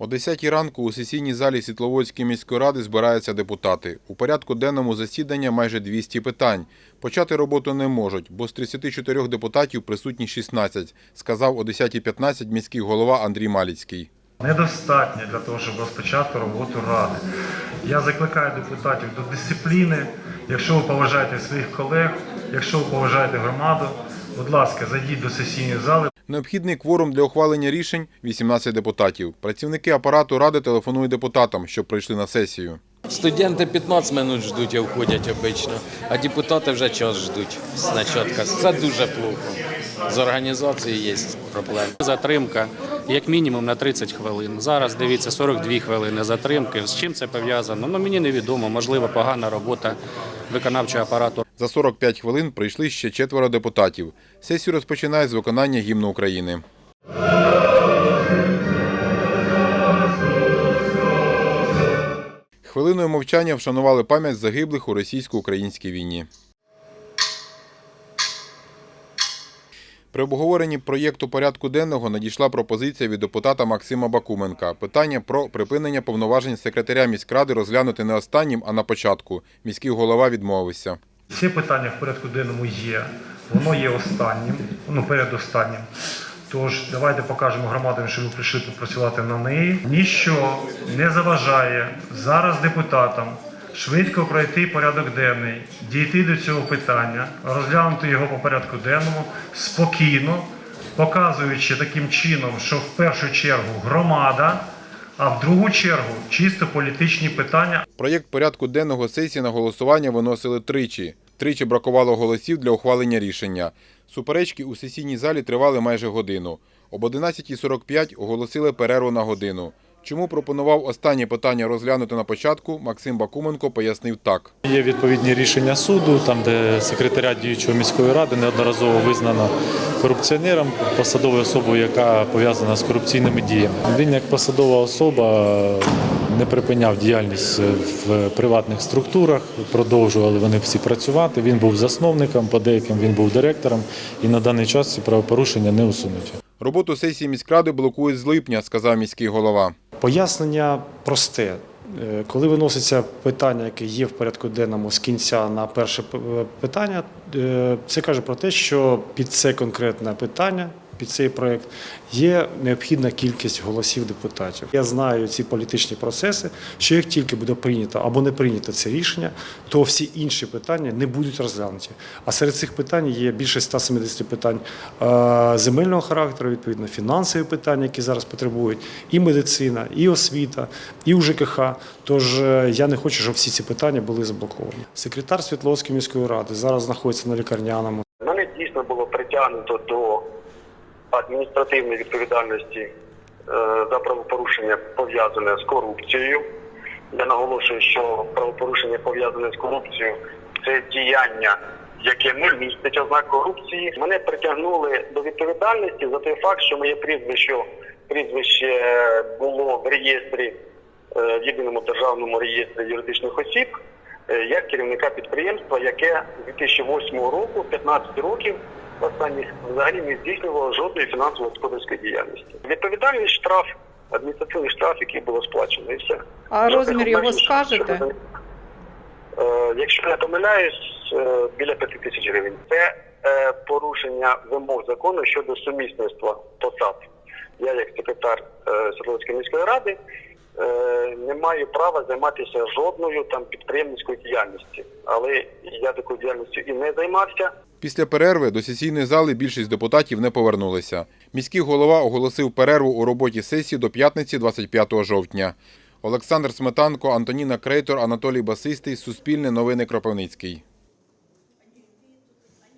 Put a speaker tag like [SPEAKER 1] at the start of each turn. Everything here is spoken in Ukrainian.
[SPEAKER 1] О 10 ранку у сесійній залі Світловодської міської ради збираються депутати. У порядку денному засідання майже 200 питань. Почати роботу не можуть, бо з 34 депутатів присутні 16, сказав о 10.15 міський голова Андрій Маліцький.
[SPEAKER 2] недостатньо для того, щоб розпочати роботу ради. Я закликаю депутатів до дисципліни. Якщо ви поважаєте своїх колег, якщо ви поважаєте громаду, будь ласка, зайдіть до сесійної зали.
[SPEAKER 1] Необхідний кворум для ухвалення рішень – 18 депутатів. Працівники апарату ради телефонують депутатам, щоб прийшли на сесію.
[SPEAKER 3] Студенти 15 минут ждуть і входять обично, а депутати вже час ждуть з початку. Це дуже плохо. З організацією є проблеми.
[SPEAKER 4] Затримка як мінімум на 30 хвилин. Зараз дивіться 42 хвилини затримки. З чим це пов'язано? Ну мені невідомо. Можливо, погана робота виконавчого апарату.
[SPEAKER 1] За 45 хвилин прийшли ще четверо депутатів. Сесію розпочинає з виконання гімну України. Хвилиною мовчання вшанували пам'ять загиблих у російсько-українській війні. При обговоренні проєкту порядку денного надійшла пропозиція від депутата Максима Бакуменка. Питання про припинення повноважень секретаря міськради розглянути не останнім, а на початку. Міський голова відмовився.
[SPEAKER 2] Всі питання в порядку денному є. Воно є останнім, ну передостаннім. Тож давайте покажемо громадам, що ви прийшли тут працювати на неї. Ніщо не заважає зараз депутатам швидко пройти порядок денний, дійти до цього питання, розглянути його по порядку денному спокійно, показуючи таким чином, що в першу чергу громада, а в другу чергу чисто політичні питання,
[SPEAKER 1] Проєкт порядку денного сесії на голосування виносили тричі. Тричі бракувало голосів для ухвалення рішення. Суперечки у сесійній залі тривали майже годину. Об 11.45 оголосили перерву на годину. Чому пропонував останнє питання розглянути на початку, Максим Бакуменко пояснив так.
[SPEAKER 5] Є відповідні рішення суду, там де секретаря діючої міської ради неодноразово визнано корупціонером, посадовою особою, яка пов'язана з корупційними діями. Він як посадова особа не припиняв діяльність в приватних структурах, продовжували вони всі працювати. Він був засновником, по деяким він був директором, і на даний час ці правопорушення не усунуті.
[SPEAKER 1] Роботу сесії міськради блокують з липня, сказав міський голова.
[SPEAKER 6] Пояснення просте. Е, Коли виноситься питання, яке є в порядку денному з кінця на перше питання, е, це каже про те, що під це конкретне питання, під цей проект є необхідна кількість голосів депутатів. Я знаю ці політичні процеси, що як тільки буде прийнято або не прийнято це рішення, то всі інші питання не будуть розглянуті. А серед цих питань є більше 170 питань е, земельного характеру, відповідно, фінансові питання, які зараз потребують, і медицина, і освіта, і УЖКХ. Тож е, я не хочу, щоб всі ці питання були заблоковані. Секретар Світловської міської ради зараз знаходиться на лікарняному.
[SPEAKER 7] Мене дійсно було притягнуто до адміністративної відповідальності е, за правопорушення пов'язане з корупцією. Я наголошую, що правопорушення пов'язане з корупцією це діяння, яке не містить ознак корупції. Мене притягнули до відповідальності за той факт, що моє прізвище прізвище було в реєстрі е, в єдиному державному реєстрі юридичних осіб як керівника підприємства, яке з 2008 року, 15 років останніх, взагалі не здійснювало жодної фінансово-господарської діяльності. Відповідальність штраф, адміністративний штраф, який було сплачено, і все.
[SPEAKER 8] А розмір його скажете?
[SPEAKER 7] Е, Якщо не помиляюсь, е, біля 5 тисяч гривень. Це е, порушення вимог закону щодо сумісництва посад. Я, як секретар е, міської ради, е, не маю права займатися жодною там підприємницькою діяльністю. Але я такою діяльністю і не займався.
[SPEAKER 1] Після перерви до сесійної зали більшість депутатів не повернулися. Міський голова оголосив перерву у роботі сесії до п'ятниці 25 жовтня. Олександр Сметанко, Антоніна Крейтор, Анатолій Басистий, Суспільне новини Кропивницький.